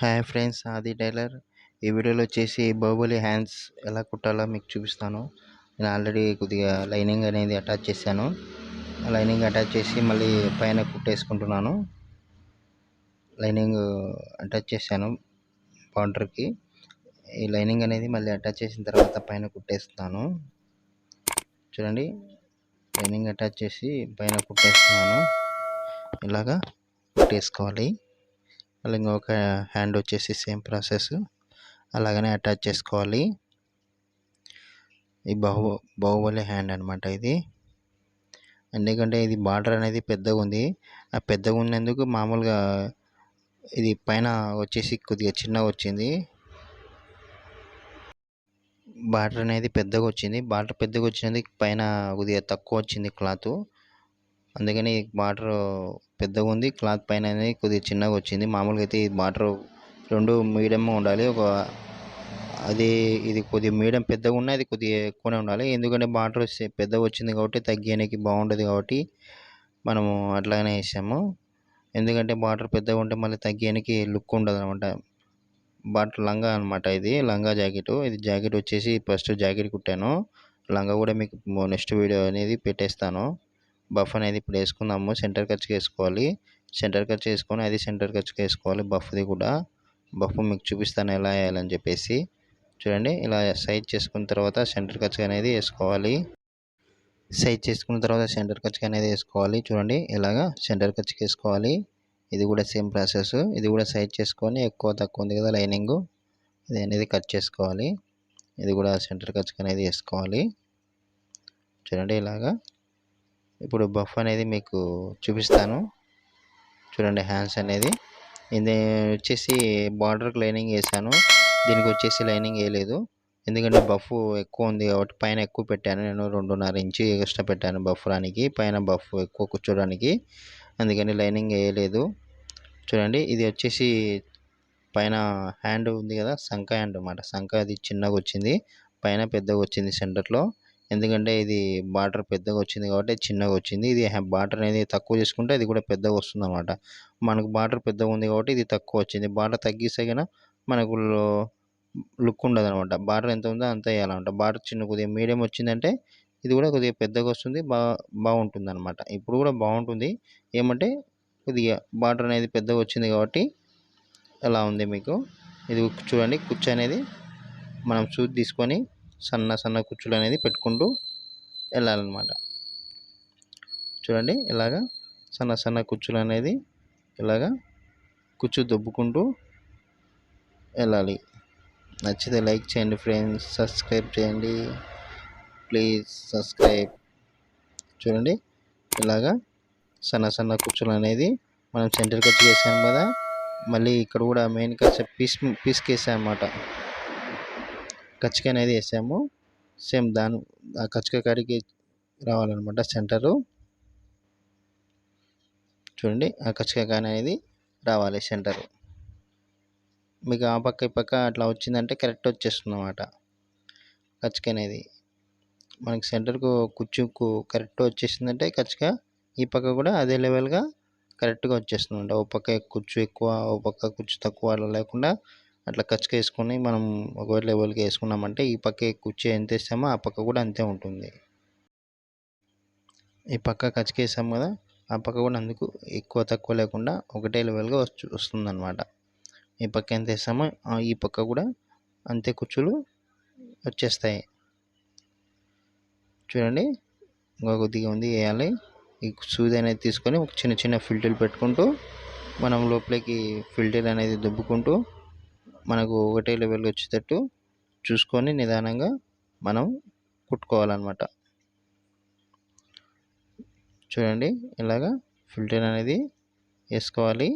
Hi friends ఆది tailor. ఈ వీడియోలో వచ్చేసి బాహుబలి హ్యాండ్స్ ఎలా కుట్టాలో మీకు చూపిస్తాను. నేను ఆల్రెడీ కొద్దిగా లైనింగ్ అనేది అటాచ్ చేశాను. లైనింగ్ అటాచ్ చేసి మళ్ళీ పైన కుట్టేసుకుంటున్నాను. లైనింగ్ అటాచ్ చేశాను బార్డర్కి ఈ లైనింగ్ అనేది మళ్ళీ అటాచ్ చేసిన తర్వాత పైన కుట్టేస్తున్నాను. చూడండి లైనింగ్ అటాచ్ చేసి పైన కుట్టేస్తున్నాను. ఇలాగా కుట్టేసుకోవాలి. మళ్ళీ ఇంకొక హ్యాండ్ వచ్చేసి సేమ్ ప్రాసెస్ అలాగనే అటాచ్ చేసుకోవాలి. ఈ బాహు బాహుబలి హ్యాండ్ అనమాట ఇది. ఎందుకంటే ఇది బార్డర్ అనేది పెద్దగా ఉంది. ఆ పెద్దగా ఉన్నందుకు మామూలుగా ఇది పైన వచ్చేసి కొద్దిగా చిన్నగా వచ్చింది. బార్డర్ అనేది పెద్దగా వచ్చింది. బార్డర్ పెద్దగా వచ్చినందుకు పైన కొద్దిగా తక్కువ వచ్చింది క్లాత్ అందుకని బార్డర్ పెద్దగా ఉంది క్లాత్ పైన అనేది కొద్దిగా చిన్నగా వచ్చింది. మామూలుగా అయితే ఈ బార్డర్ రెండు మీడియం ఉండాలి. ఒక అది ఇది కొద్దిగా మీడియం పెద్దగా ఉన్న అది కొద్దిగా ఎక్కువనే ఉండాలి. ఎందుకంటే బార్డర్ పెద్దగా వచ్చింది కాబట్టి తగ్గడానికి బాగుండదు కాబట్టి మనము అట్లాగనే వేసాము. ఎందుకంటే బార్డర్ పెద్దగా ఉంటే మళ్ళీ తగ్గేనికి లుక్ ఉండదు అనమాట బార్డర్ లంగా అనమాట ఇది లంగా జాకెట్. ఇది జాకెట్ వచ్చేసి ఫస్ట్ జాకెట్ కుట్టాను. లంగా కూడా మీకు నెక్స్ట్ వీడియో అనేది పెట్టేస్తాను. బఫ్ అనేది ఇప్పుడు వేసుకుందాము. సెంటర్ ఖర్చుకి వేసుకోవాలి సెంటర్ ఖర్చు వేసుకొని అది సెంటర్ ఖర్చుకి వేసుకోవాలి బఫ్ది కూడా. బఫ్ మీకు చూపిస్తాను ఎలా వేయాలని చెప్పేసి. చూడండి ఇలా సైజ్ చేసుకున్న తర్వాత సెంటర్ ఖర్చు అనేది వేసుకోవాలి. సైజ్ చేసుకున్న తర్వాత సెంటర్ ఖర్చుకి అనేది వేసుకోవాలి. చూడండి ఇలాగా సెంటర్ ఖర్చుకి వేసుకోవాలి ఇది కూడా సేమ్ ప్రాసెస్ ఇది కూడా సైజ్ చేసుకొని ఎక్కువ తక్కువ ఉంది కదా లైనింగ్ ఇది అనేది కట్ చేసుకోవాలి. ఇది కూడా సెంటర్ ఖర్చుకి అనేది వేసుకోవాలి. చూడండి ఇలాగా ఇప్పుడు బఫ్ అనేది మీకు చూపిస్తాను. చూడండి హ్యాండ్స్ అనేది. ఇది వచ్చేసి బార్డర్కి లైనింగ్ వేసాను దీనికి వచ్చేసి లైనింగ్ వేయలేదు. ఎందుకంటే బఫ్ ఎక్కువ ఉంది కాబట్టి పైన ఎక్కువ పెట్టాను. నేను రెండున్నర ఇంచు ఎక్స్ట్రా పెట్టాను బఫ్ రానికి. పైన బఫ్ ఎక్కువ కూర్చోడానికి. అందుకని లైనింగ్ వేయలేదు. చూడండి ఇది వచ్చేసి పైన హ్యాండ్ ఉంది కదా సంఖ హ్యాండ్ అనమాట సంఖ అది చిన్నగా వచ్చింది. పైన పెద్దగా వచ్చింది సెంటర్లో. ఎందుకంటే ఇది బార్డర్ పెద్దగా వచ్చింది కాబట్టి చిన్నగా వచ్చింది. ఇది బార్డర్ అనేది తక్కువ చేసుకుంటే ఇది కూడా పెద్దగా వస్తుంది అనమాట మనకు బార్డర్ పెద్దగా ఉంది కాబట్టి ఇది తక్కువ వచ్చింది. బార్డర్ తగ్గిస్తే కన్నా మనకు లుక్ ఉండదు అనమాట బార్డర్ ఎంత ఉందో అంత వేయాలన్నమాట. బార్డర్ చిన్న కొద్దిగా మీడియం వచ్చిందంటే ఇది కూడా కొద్దిగా పెద్దగా వస్తుంది బా బాగుంటుంది అనమాట ఇప్పుడు కూడా బాగుంటుంది. ఏమంటే కొద్దిగా బార్డర్ అనేది పెద్దగా వచ్చింది కాబట్టి ఎలా ఉంది మీకు? ఇది చూడండి. కుచ్చు అనేది మనం చూసి తీసుకొని సన్న సన్న కుచ్చులు అనేది పెట్టుకుంటూ వెళ్ళాలన్నమాట. చూడండి ఇలాగా సన్న సన్న కుచ్చులు అనేది ఇలాగా కుచ్చు దొబ్బుకుంటూ వెళ్ళాలి. నచ్చితే లైక్ చేయండి ఫ్రెండ్స్ సబ్స్క్రైబ్ చేయండి. Please subscribe. చూడండి ఇలాగా సన్న సన్న కుచ్చులు అనేది మనం సెంటర్ కట్ చేసాం కదా మళ్ళీ ఇక్కడ కూడా మెయిన్ కట్ పీస్ పీస్కి వేసాం అన్నమాట కచ్చిక అనేది వేసాము. సేమ్ దాని ఆ కచ్చిక కాడికి రావాలన్నమాట సెంటరు. చూడండి ఆ కచ్చిక కాని అనేది రావాలి సెంటరు. మీకు ఆ పక్క ఈ పక్క అట్లా వచ్చిందంటే కరెక్ట్ వచ్చేస్తుంది అనమాట కచ్చిక అనేది. మనకి సెంటర్కు కుర్చీకు కరెక్ట్ వచ్చేసిందంటే కచ్చిక ఈ పక్క కూడా అదే లెవెల్గా కరెక్ట్గా వచ్చేస్తుంది ఓ పక్క కుర్చీ ఎక్కువ ఓ పక్క కుర్చీ తక్కువ అలా లేకుండా అట్లా కచ్చిక వేసుకొని మనం ఒకవేళ లెవెల్కి వేసుకున్నామంటే ఈ పక్క కుర్చీ ఎంత వేస్తామో ఆ పక్క కూడా అంతే ఉంటుంది. ఈ పక్క కచ్చిక వేసాము కదా ఆ పక్క కూడా అందుకు ఎక్కువ తక్కువ లేకుండా ఒకటే లెవెల్గా వస్తు వస్తుందన్నమాట. ఈ పక్క ఎంత వేస్తామో ఈ పక్క కూడా అంతే కుర్చీలు వచ్చేస్తాయి. చూడండి ఇంకా కొద్దిగా ఉంది వేయాలి. ఈ సూది అనేది తీసుకొని ఒక చిన్న చిన్న ఫిల్టర్లు పెట్టుకుంటూ మనం లోపలికి ఫిల్టర్ అనేది దుబ్బుకుంటూ మనకు ఒకటే లెవెల్ వచ్చేటట్టు చూసుకొని నిదానంగా మనం కుట్టుకోవాలన్నమాట. చూడండి ఇలాగా ఫిల్టర్ అనేది వేసుకోవాలి.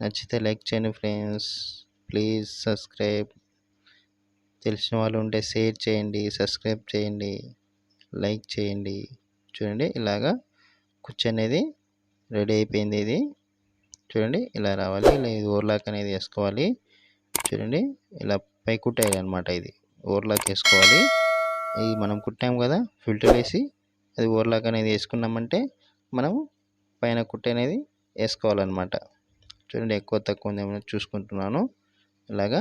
నచ్చితే లైక్ చేయండి ఫ్రెండ్స్ ప్లీజ్ సబ్స్క్రైబ్ తెలిసిన వాళ్ళు ఉంటే షేర్ చేయండి సబ్స్క్రైబ్ చేయండి లైక్ చేయండి. చూడండి ఇలాగా కుచ్చు అనేది రెడీ అయిపోయింది ఇది. చూడండి ఇలా రావాలి ఇలా ఇది ఓవర్లాక్ అనేది వేసుకోవాలి. చూడండి ఇలా పై కుట్టేయాలి అనమాట ఇది. ఓవర్లాక్ వేసుకోవాలి. ఇది మనం కుట్టాం కదా ఫిల్టర్ వేసి అది ఓవర్లాక్ అనేది వేసుకున్నామంటే మనం పైన కుట్ట అనేది వేసుకోవాలన్నమాట. చూడండి ఎక్కువ తక్కువ ఉందేమో చూసుకుంటున్నాను. ఇలాగా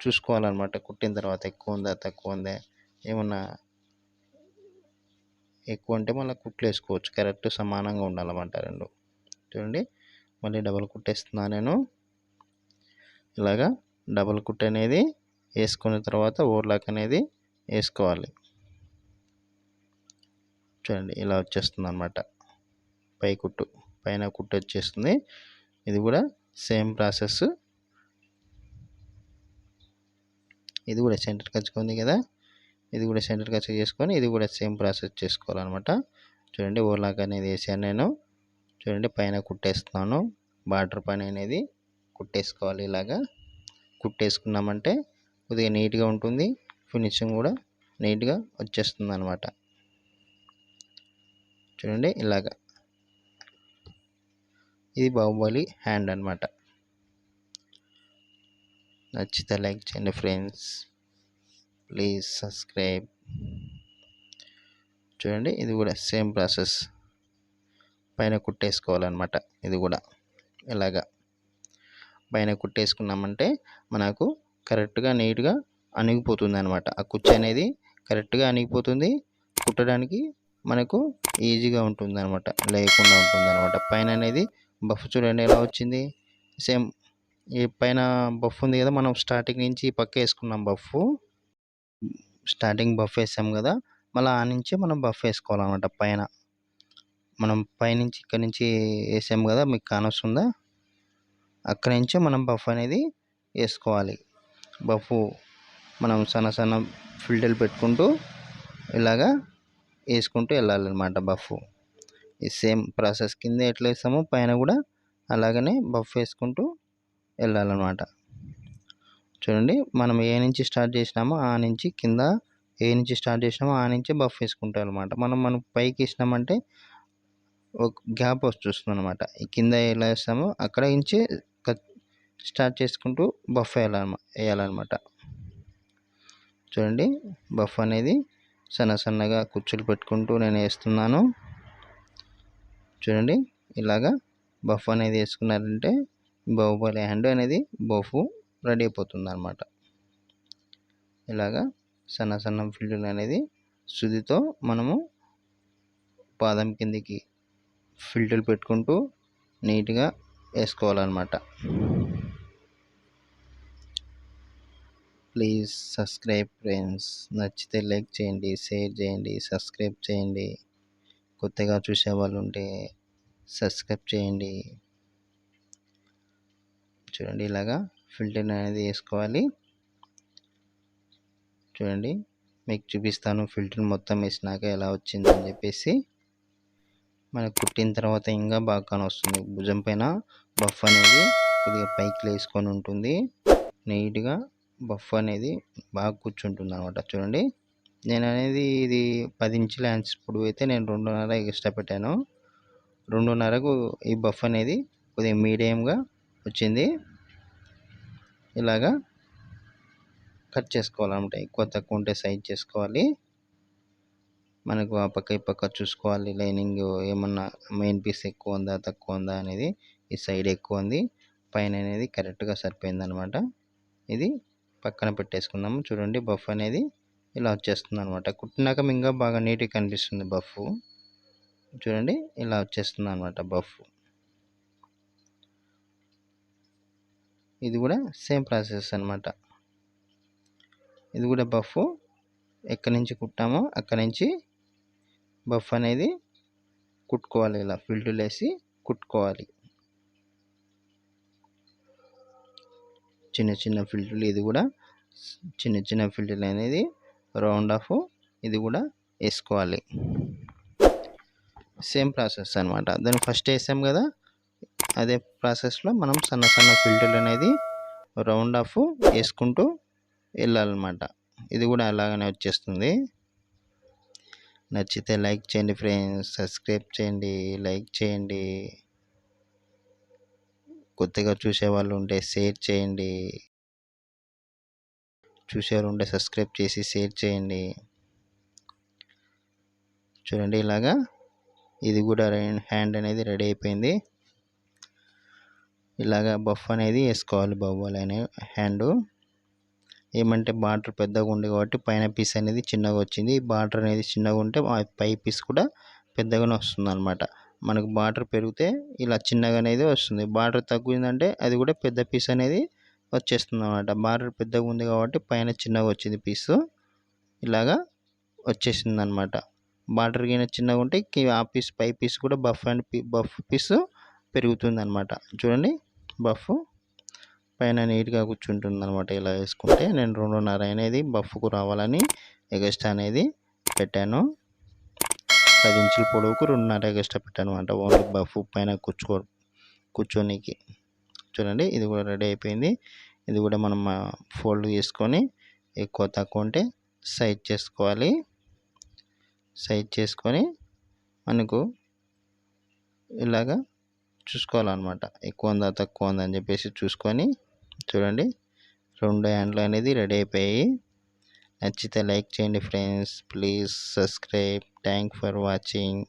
చూసుకోవాలన్నమాట కుట్టిన తర్వాత ఎక్కువ ఉందా తక్కువ ఉందా ఏమన్నా ఎక్కువ అంటే మళ్ళీ కుట్లు వేసుకోవచ్చు. కరెక్ట్ సమానంగా ఉండాలన్నమాట రెండు. చూడండి మళ్ళీ డబల్ కుట్టేస్తున్నా నేను. ఇలాగా డబల్ కుట్ అనేది వేసుకున్న తర్వాత ఓవర్లాక్ అనేది వేసుకోవాలి. చూడండి ఇలా వచ్చేస్తుంది అనమాట పై కుట్టు పైన కుట్టు వచ్చేస్తుంది. ఇది కూడా సేమ్ ప్రాసెస్ ఇది కూడా సెంటర్ ఖర్చుకు ఉంది కదా ఇది కూడా సెంటర్ ఖర్చు చేసుకొని ఇది కూడా సేమ్ ప్రాసెస్ చేసుకోవాలన్నమాట. చూడండి ఓవర్లాక్ అనేది వేసాను నేను. చూడండి పైన కుట్టేస్తున్నాను. బార్డర్ పైన అనేది కుట్టేసుకోవాలి ఇలాగా. కుట్టేసుకున్నామంటే కొద్దిగా నీట్గా ఉంటుంది. ఫినిషింగ్ కూడా నీట్గా వచ్చేస్తుంది అనమాట చూడండి ఇలాగా. ఇది బాహుబలి హ్యాండ్ అనమాట నచ్చితే లైక్ చేయండి ఫ్రెండ్స్. Please subscribe. చూడండి ఇది కూడా సేమ్ ప్రాసెస్. పైన కుట్టేసుకోవాలన్నమాట. ఇది కూడా ఇలాగా పైన కుట్టేసుకున్నామంటే మనకు కరెక్ట్గా నీట్గా అణిగిపోతుంది అనమాట ఆ కుర్చీ అనేది కరెక్ట్గా అణిగిపోతుంది. కుట్టడానికి మనకు ఈజీగా ఉంటుంది అనమాట లేకుండా ఉంటుంది అనమాట పైన అనేది బఫ్ చూడండి ఎలా వచ్చింది. సేమ్ ఈ పైన బఫ్ ఉంది కదా మనం స్టార్టింగ్ నుంచి పక్క వేసుకున్నాం బఫ్. స్టార్టింగ్ బఫ్ వేసాం కదా మళ్ళీ ఆ నుంచి మనం బఫ్ వేసుకోవాలన్నమాట పైన. మనం పైనుంచి ఇక్కడ నుంచి వేసాము కదా మీకు కానొస్తుందా? అక్కడి నుంచే మనం బఫ్ అనేది వేసుకోవాలి. బఫ్ మనం సన్న సన్న ఫిల్టర్లు పెట్టుకుంటూ ఇలాగా వేసుకుంటూ వెళ్ళాలన్నమాట బఫ్. ఈ సేమ్ ప్రాసెస్ కింద ఎట్లా వేస్తామో పైన కూడా అలాగనే బఫ్ వేసుకుంటూ వెళ్ళాలన్నమాట. చూడండి మనం ఏ నుంచి స్టార్ట్ చేసినామో ఆ నుంచి కింద ఏ నుంచి స్టార్ట్ చేసినామో ఆ నుంచి బఫ్ వేసుకుంటాం అనమాట మనం మనం పైకి వేసినామంటే గ్యాప్ వస్తుంది అనమాట ఈ కింద ఎలా వేస్తామో అక్కడ నుంచి స్టార్ట్ చేసుకుంటూ బఫ్ వేయాలన్నమా వేయాలన్నమాట. చూడండి బఫ్ అనేది సన్న సన్నగా కుర్చీలు పెట్టుకుంటూ నేను వేస్తున్నాను. చూడండి ఇలాగా బఫ్ అనేది వేసుకున్నారంటే బాహుబలి హ్యాండ్ అనేది బఫ్ రెడీ అయిపోతుంది అనమాట ఇలాగా సన్న సన్న ఫిల్టర్ అనేది సుదితో మనము పాదం కిందికి ఫిల్టర్ పెట్టుకుంటూ నీట్గా వేసుకోవాలన్నమాట. Please subscribe friends. నచ్చితే లైక్ చేయండి షేర్ చేయండి సబ్స్క్రైబ్ చేయండి. కొత్తగా చూసే వాళ్ళు ఉంటే సబ్స్క్రైబ్ చేయండి. చూడండి ఇలాగా ఫిల్టర్ అనేది వేసుకోవాలి. చూడండి మీకు చూపిస్తాను ఫిల్టర్ మొత్తం వేసినాక ఎలా వచ్చిందని చెప్పేసి. మనకు కుట్టిన తర్వాత ఇంకా బాగా కానొస్తుంది. భుజం పైన బఫ్ అనేది కొద్దిగా పైకి వేసుకొని ఉంటుంది. నీట్గా బఫ్ అనేది బాగా కూర్చుంటుంది అనమాట చూడండి. నేను అనేది ఇది పది ఇంచుల హ్యాండ్స్ పొడవు అయితే నేను రెండున్నర ఎక్స్ట్రా పెట్టాను. రెండున్నరకు ఈ బఫ్ అనేది కొద్దిగా మీడియంగా వచ్చింది. ఇలాగా కట్ చేసుకోవాలన్నమాట. ఎక్కువ తక్కువ ఉంటే సైజ్ చేసుకోవాలి. మనకు ఆ పక్క ఈ పక్క చూసుకోవాలి. లైనింగ్ ఏమన్నా మెయిన్ పీస్ ఎక్కువ ఉందా తక్కువ ఉందా అనేది ఈ సైడ్ ఎక్కువ ఉంది. పైన అనేది కరెక్ట్గా సరిపోయింది అనమాట ఇది పక్కన పెట్టేసుకుందాము చూడండి బఫ్ అనేది ఇలా వచ్చేస్తుంది అనమాట కుట్టినాక ఇంకా బాగా నీట్గా కనిపిస్తుంది బఫ్. చూడండి ఇలా వచ్చేస్తుంది అనమాట బఫ్. ఇది కూడా సేమ్ ప్రాసెస్ అనమాట. ఇది కూడా బఫ్ ఎక్కడి నుంచి కుట్టామో అక్కడి నుంచి బఫ్ అనేది కుట్టుకోవాలి ఇలా ఫిల్టులు వేసి కుట్టుకోవాలి. చిన్న చిన్న ఫిల్టర్లు ఇది కూడా చిన్న చిన్న ఫిల్టర్లు అనేది రౌండ్ ఆఫ్ ఇది కూడా వేసుకోవాలి. సేమ్ ప్రాసెస్ అనమాట దాన్ని ఫస్ట్ వేసాం కదా అదే ప్రాసెస్లో మనం సన్న సన్న ఫిల్టర్లు అనేది రౌండ్ ఆఫ్ వేసుకుంటూ వెళ్ళాలన్నమాట. ఇది కూడా అలాగనే వచ్చేస్తుంది. నచ్చితే లైక్ చేయండి ఫ్రెండ్స్ సబ్స్క్రైబ్ చేయండి లైక్ చేయండి. కొత్తగా చూసేవాళ్ళు ఉంటే షేర్ చేయండి. చూసేవాళ్ళు ఉంటే సబ్స్క్రైబ్ చేసి షేర్ చేయండి. చూడండి ఇలాగా ఇది కూడా హ్యాండ్ అనేది రెడీ అయిపోయింది. ఇలాగ బఫ్ అనేది వేసుకోవాలి బాబు అనే హ్యాండు. ఏమంటే బార్డర్ పెద్దగా ఉంది కాబట్టి పైన పీస్ అనేది చిన్నగా వచ్చింది. బార్డర్ అనేది చిన్నగా ఉంటే పై పీస్ కూడా పెద్దగానే వస్తుంది అనమాట మనకు బార్డర్ పెరిగితే ఇలా చిన్నగా అనేది వస్తుంది. బార్డర్ తగ్గిందంటే అది కూడా పెద్ద పీస్ అనేది వచ్చేస్తుంది అనమాట బార్డర్ పెద్దగా ఉంది కాబట్టి పైన చిన్నగా వచ్చింది పీసు. ఇలాగా వచ్చేసింది అనమాట బార్డర్ గిన చిన్నగా ఉంటే ఆ పీస్ పై పీస్ కూడా బఫ్ అండ్ బఫ్ పీస్ పెరుగుతుంది అనమాట చూడండి బఫ్ పైన నీట్గా కూర్చుంటుంది అనమాట ఇలా వేసుకుంటే నేను రెండున్నర అనేది బఫ్కు రావాలని ఎగస్ట్రా అనేది పెట్టాను. పది ఇంచుల పొడవుకు రెండున్నర ఎగస్ట్రా పెట్టాను అనమాట ఓన్లీ బఫ్ పైన కూర్చో కూర్చోనికి. చూడండి ఇది కూడా రెడీ అయిపోయింది. ఇది కూడా మనం ఫోల్డ్ చేసుకొని ఎక్కువ తక్కువ ఉంటే సైజ్ చేసుకోవాలి. సైజ్ చేసుకొని మనకు ఇలాగా చూసుకోవాలన్నమాట. ఎక్కువ ఉందా తక్కువ ఉందా అని చెప్పేసి చూసుకొని చూడండి. రెండు హ్యాండ్లు అనేది రెడీ అయిపోయాయి. నచ్చితే లైక్ చేయండి friends. Please subscribe. Thank for watching.